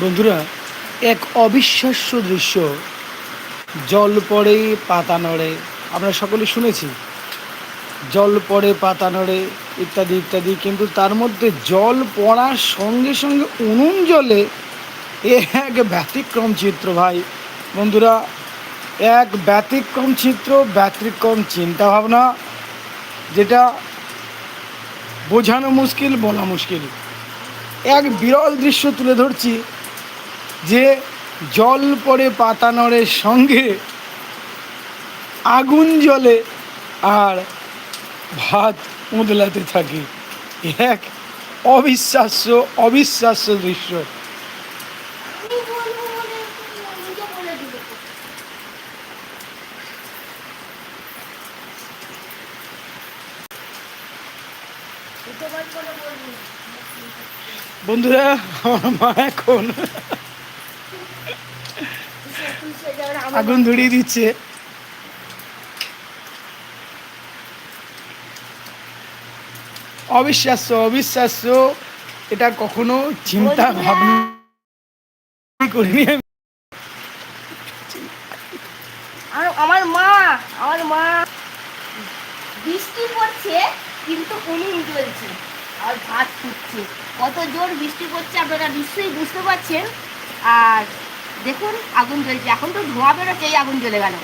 বন্ধুরা, এক অবিশ্বাস্য দৃশ্য। জল পড়ে পাতা নড়ে। আমরা সকলে শুনেছি, জল পড়ে পাতা নড়ে, ইত্যাদি ইত্যাদি। কিন্তু তার মধ্যে জল পড়ার সঙ্গে সঙ্গে উনুন জলে এ এক ব্যতিক্রম চিত্র ভাই। বন্ধুরা, এক ব্যতিক্রম চিত্র, ব্যতিক্রম চিন্তাভাবনা, যেটা বোঝানো মুশকিল, বলা মুশকিল। এক বিরল দৃশ্য তুলে ধরছি। যে জল পড়ে পাতা নড়ের সঙ্গে, আগুন জ্বলে আর ভাত উদলাতে থাকে। এক অবিশ্বাস্য অবিশ্বাস্য দৃশ্য। বন্ধুরা, আমার মা এখন আগুন ধরিয়ে দিচ্ছে। অবিশ্বাস্য অবিশ্বাস্য এটা কখনো চিন্তা ভাবনা করিনি আমার মা আমার মা। বৃষ্টি পড়ছে কিন্তু উনুন জ্বলছে আর ভাত ফুটছে। কত জোর বৃষ্টি পড়ছে আপনারা নিশ্চয়ই বুঝতে পারছেন। আর দেখুন, আগুন জ্বলছে। এখন তো ধোঁয়া বেরোচ্ছে, এই আগুন জ্বলে গেল।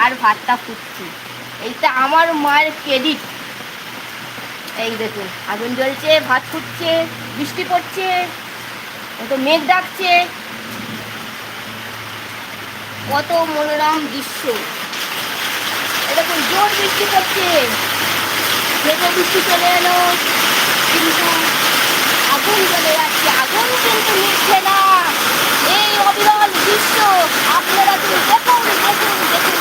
আর ভাতটা ফুটছে। এইটা আমার মায়ের ক্রেডিট এই দেখুন, আগুন জ্বলছে, ভাত ফুটছে, বৃষ্টি পড়ছে তো মেঘ ডাকছে। কত মনোরম দৃশ্য। এরকম জোর বৃষ্টি পড়ছে। মেঘে বৃষ্টি চলে এলো, কিন্তু আগুন জ্বলে যাচ্ছে। আগুন কিন্তু নিচ্ছে না। দৃশ্য আপনারা তুমি দেখুন দেখুন দেখুন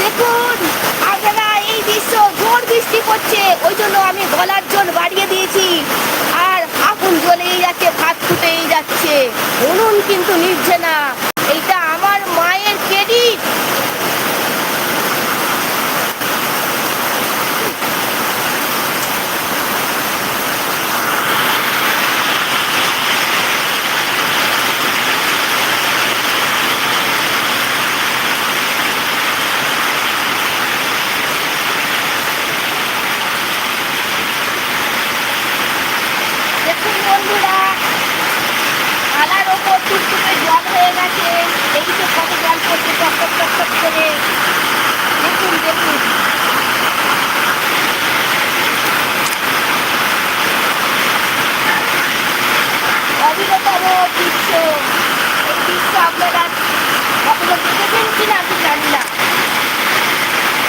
দেখুন, আপনারা এই দৃশ্য জোর বৃষ্টি পড়ছে, ওই জন্য আমি গলার জল বাড়িয়ে দিয়েছি। আর আগুন জ্বলেই যাচ্ছে, ভাত ফুটেই যাচ্ছে। উনুন কিন্তু নিচ্ছে না এইটা আমার মায়ের ক্রেডিট দেখুন বন্ধুরা থালার ওপর টুকটুকে জল হয়ে গেছে। এই তো কত জল টক টক টক করে। দেখুন দেখুন। অবিরতম দৃশ্য। এই দৃশ্য আপনারা কখনো দেখেছেন কিনা আমি জানি না।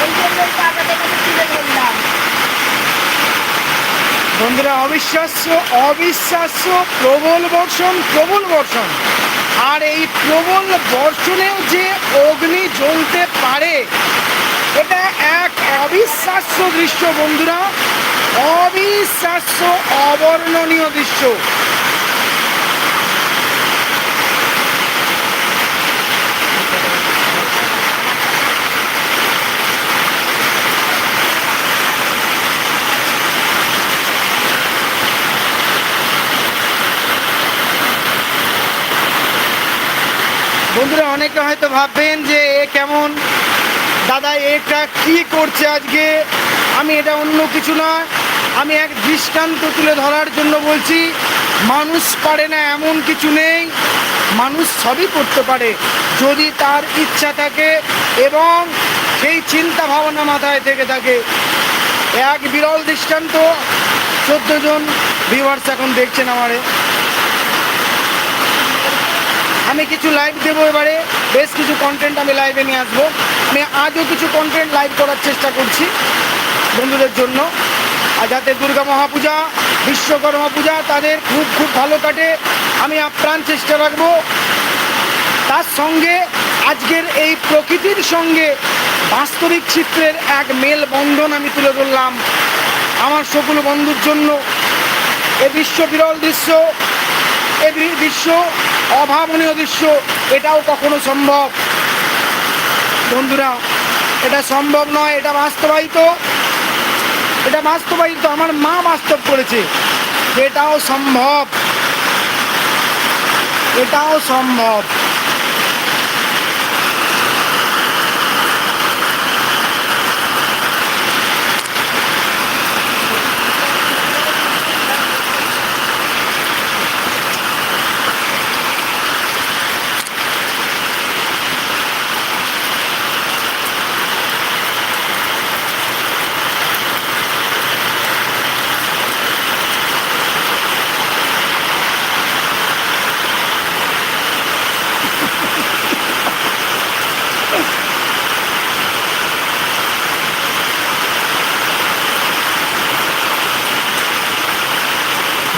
এই জন্যই তো আপনাদের কাছে তুলে ধরলাম। বন্ধুরা অবিশ্বাস্য অবিশ্বাস্য, প্রবল বর্ষণ প্রবল বর্ষণ। আর এই প্রবল বর্ষণেও যে অগ্নি জ্বলতে পারে, এটা এক অবিশ্বাস্য দৃশ্য বন্ধুরা। অবিশ্বাস্য, অবর্ণনীয় দৃশ্য। বন্ধুরা, অনেকে হয়তো ভাববেন যে এ কেমন? দাদা, এটা কি করছে আজকে? আমি এটা অন্য কিছু নয় আমি এক দৃষ্টান্ত তুলে ধরার জন্য বলছি, মানুষ পারে না এমন কিছু নেই, মানুষ সবই করতে পারে, যদি তার ইচ্ছা থাকে এবং সেই চিন্তা ভাবনা মাথায় থেকে থাকে। এক বিরল দৃষ্টান্ত, চোদ্দ জন ভিউয়ার্স এখন দেখছেন আমারে। আমি কিছু লাইভ দেবো এবারে। বেশ কিছু কন্টেন্ট আমি লাইভে নিয়ে আসব। আমি আজও কিছু কন্টেন্ট লাইভ করার চেষ্টা করছি বন্ধুদের জন্য। আর যাতে দুর্গা মহাপূজা, বিশ্বকর্মা পূজা তাদের খুব খুব ভালো কাটে, আমি আপ্রাণ চেষ্টা রাখব। তার সঙ্গে আজকের এই প্রকৃতির সঙ্গে বাস্তবিক চিত্রের এক মেল বন্ধন আমি তুলে ধরলাম। আমার সকল বন্ধুর জন্য। এ বিশ্ব বিরল দৃশ্য এ দৃশ্য অভাবনীয় দৃশ্য, এটাও কখনো সম্ভব। বন্ধুরা, এটা সম্ভব নয়, এটা বাস্তবায়িত। এটা বাস্তবায়িত, আমার মা বাস্তব করেছে। এটাও সম্ভব। এটাও সম্ভব।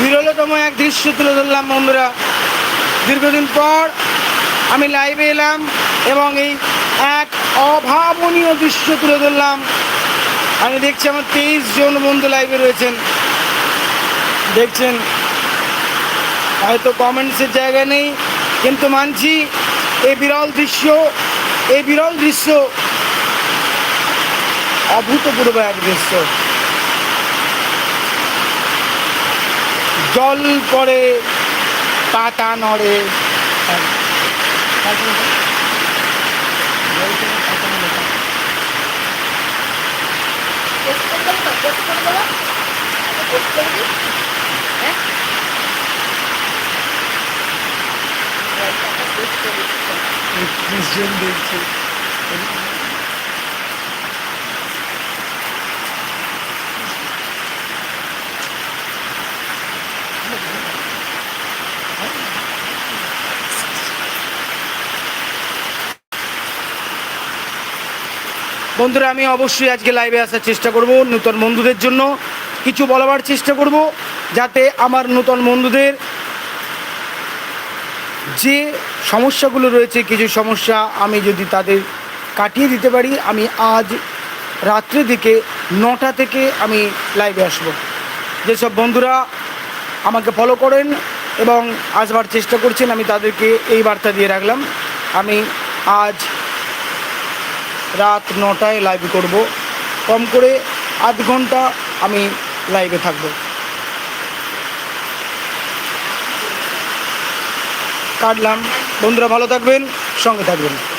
বিরলতম এক দৃশ্য তুলে ধরলাম, বন্ধুরা। দীর্ঘদিন পর আমি লাইভে এলাম এবং এই এক অভাবনীয় দৃশ্য তুলে ধরলাম। আমি দেখছি আমার তেইশ জন বন্ধু লাইভে রয়েছেন। দেখছেন, হয়তো কমেন্টসের জায়গা নেই, কিন্তু মানছি এই বিরল দৃশ্য, এই বিরল দৃশ্য অভূতপূর্ব এক দৃশ্য। জল পড়ে পাতা নড়ে। পোস্ট করে দেবো তো পোস্ট করে দেবো পোস্ট করে দিই হ্যাঁ পোস্ট করে দিচ্ছি দেখছি বন্ধুরা, আমি অবশ্যই আজকে লাইভে আসার চেষ্টা করব নূতন বন্ধুদের জন্য। কিছু বলবার চেষ্টা করব, যাতে আমার নূতন বন্ধুদের যে সমস্যাগুলো রয়েছে, কিছু সমস্যা আমি যদি তাদের কাটিয়ে দিতে পারি, আমি আজ রাত্রে দিকে নটা থেকে আমি লাইভে আসব। যেসব বন্ধুরা আমাকে ফলো করেন এবং আসবার চেষ্টা করছেন, আমি তাদেরকে এই বার্তা দিয়ে রাখলাম। আমি আজ রাত নটায় লাইভ করব। কম করে আধ ঘণ্টা আমি লাইভে থাকব। কাটলাম। বন্ধুরা ভালো থাকবেন, সঙ্গে থাকবেন।